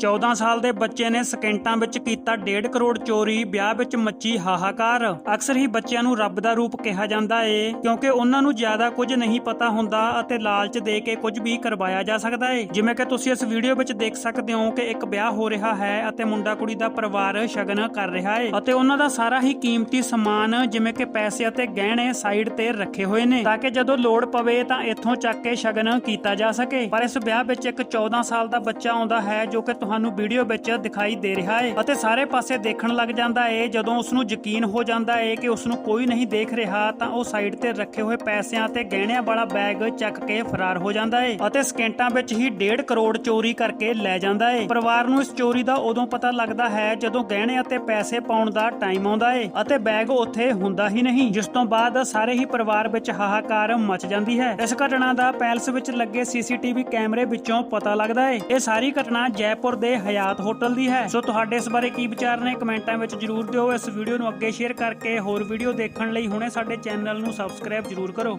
14 ਸਾਲ ਦੇ ਬੱਚੇ ਨੇ ਸਕਿੰਟਾਂ ਵਿੱਚ ਕੀਤਾ 1.5 ਕਰੋੜ ਚੋਰੀ, ਵਿਆਹ ਵਿੱਚ ਮੱਚੀ ਹਾਹਾਕਾਰ। ਅਕਸਰ ਹੀ ਬੱਚਿਆਂ ਨੂੰ ਰੱਬ ਦਾ ਰੂਪ ਕਿਹਾ ਜਾਂਦਾ ਏ, ਕਿਉਂਕਿ ਉਹਨਾਂ ਨੂੰ ਜ਼ਿਆਦਾ ਕੁਝ ਨਹੀਂ ਪਤਾ ਹੁੰਦਾ ਅਤੇ ਲਾਲਚ ਦੇ ਕੇ ਕੁਝ ਵੀ ਕਰਵਾਇਆ ਜਾ ਸਕਦਾ ਏ। ਜਿਵੇਂ ਕਿ ਤੁਸੀਂ ਇਸ ਵੀਡੀਓ ਵਿੱਚ ਦੇਖ ਸਕਦੇ ਹੋ ਕਿ ਇੱਕ ਵਿਆਹ ਹੋ ਰਿਹਾ ਹੈ ਅਤੇ ਮੁੰਡਾ ਕੁੜੀ ਦਾ ਪਰਿਵਾਰ ਸ਼ਗਨ ਕਰ ਰਿਹਾ ਏ। ਅਤੇ ਉਹਨਾਂ ਦਾ ਸਾਰਾ ਹੀ ਕੀਮਤੀ ਸਮਾਨ, ਜਿਵੇਂ ਕਿ ਪੈਸੇ ਅਤੇ ਗਹਿਣੇ, ਸਾਈਡ ਤੇ ਰੱਖੇ ਹੋਏ ਨੇ। ਤਾਂ ਕਿ ਜਦੋਂ ਲੋੜ ਪਵੇ ਤਾਂ ਇੱਥੋਂ ਚੱਕ ਕੇ ਸ਼ਗਨ ਕੀਤਾ ਜਾ ਸਕੇ। ਪਰ ਇਸ ਵਿਆਹ ਵਿੱਚ ਇੱਕ 14 ਸਾਲ ਦਾ ਬੱਚਾ ਆਉਂਦਾ ਹੈ, ਜੋ ਕਿ ਤੁਹਾਨੂੰ ਵੀਡੀਓ ਵਿੱਚ ਦਿਖਾਈ ਦੇ ਰਿਹਾ ਹੈ ਅਤੇ ਸਾਰੇ ਪਾਸੇ ਦੇਖਣ ਲੱਗ ਜਾਂਦਾ ਏ ਜਦੋਂ ਉਸ ਨੂੰ ਯਕੀਨ ਹੋ ਜਾਂਦਾ ਏ ਕਿ ਉਸ ਨੂੰ ਕੋਈ ਨਹੀਂ ਦੇਖ ਰਿਹਾ, ਤਾਂ ਉਹ ਸਾਈਡ ਤੇ ਰੱਖੇ ਹੋਏ ਪੈਸਿਆਂ ਤੇ ਗਹਿਣਿਆਂ ਵਾਲਾ ਬੈਗ ਚੱਕ ਕੇ ਫਰਾਰ ਹੋ ਜਾਂਦਾ ਹੈ ਅਤੇ ਸਕਿੰਟਾਂ ਵਿੱਚ ਹੀ 1.5 ਕਰੋੜ ਚੋਰੀ ਕਰਕੇ ਲੈ ਜਾਂਦਾ ਹੈ। ਪਰਿਵਾਰ ਨੂੰ ਇਸ ਚੋਰੀ ਦਾ ਉਦੋਂ ਪਤਾ ਲੱਗਦਾ ਹੈ ਜਦੋਂ ਗਹਿਣੇ ਅਤੇ ਪੈਸੇ ਪਾਉਣ ਦਾ ਟਾਈਮ ਆਉਂਦਾ ਏ ਅਤੇ ਬੈਗ ਉੱਥੇ ਹੁੰਦਾ ਹੀ ਨਹੀਂ, ਜਿਸ ਤੋਂ ਬਾਅਦ ਸਾਰੇ ਹੀ ਪਰਿਵਾਰ ਵਿੱਚ ਹਾਹਾਕਾਰ ਮਚ ਜਾਂਦੀ ਹੈ। ਇਸ ਘਟਨਾ ਦਾ ਪੈਲਸ ਵਿੱਚ ਲੱਗੇ ਸੀਸੀਟੀਵੀ ਕੈਮਰੇ ਵਿੱਚੋਂ ਪਤਾ ਲੱਗਦਾ ਏ ਇਹ ਸਾਰੀ ਘਟਨਾ ਜੈਪੁਰ ਦੇ ਹਯਾਤ ਹੋਟਲ ਦੀ ਹੈ। ਸੋ ਤੁਹਾਡੇ ਇਸ ਬਾਰੇ ਕੀ ਵਿਚਾਰ ਨੇ ਕਮੈਂਟਾਂ ਵਿੱਚ ਜਰੂਰ ਦਿਓ। ਇਸ ਵੀਡੀਓ ਨੂੰ ਅੱਗੇ ਸ਼ੇਅਰ ਕਰਕੇ ਹੋਰ ਵੀਡੀਓ ਦੇਖਣ ਲਈ ਹੁਣੇ ਸਾਡੇ ਚੈਨਲ ਨੂੰ ਸਬਸਕ੍ਰਾਈਬ ਜਰੂਰ ਕਰੋ।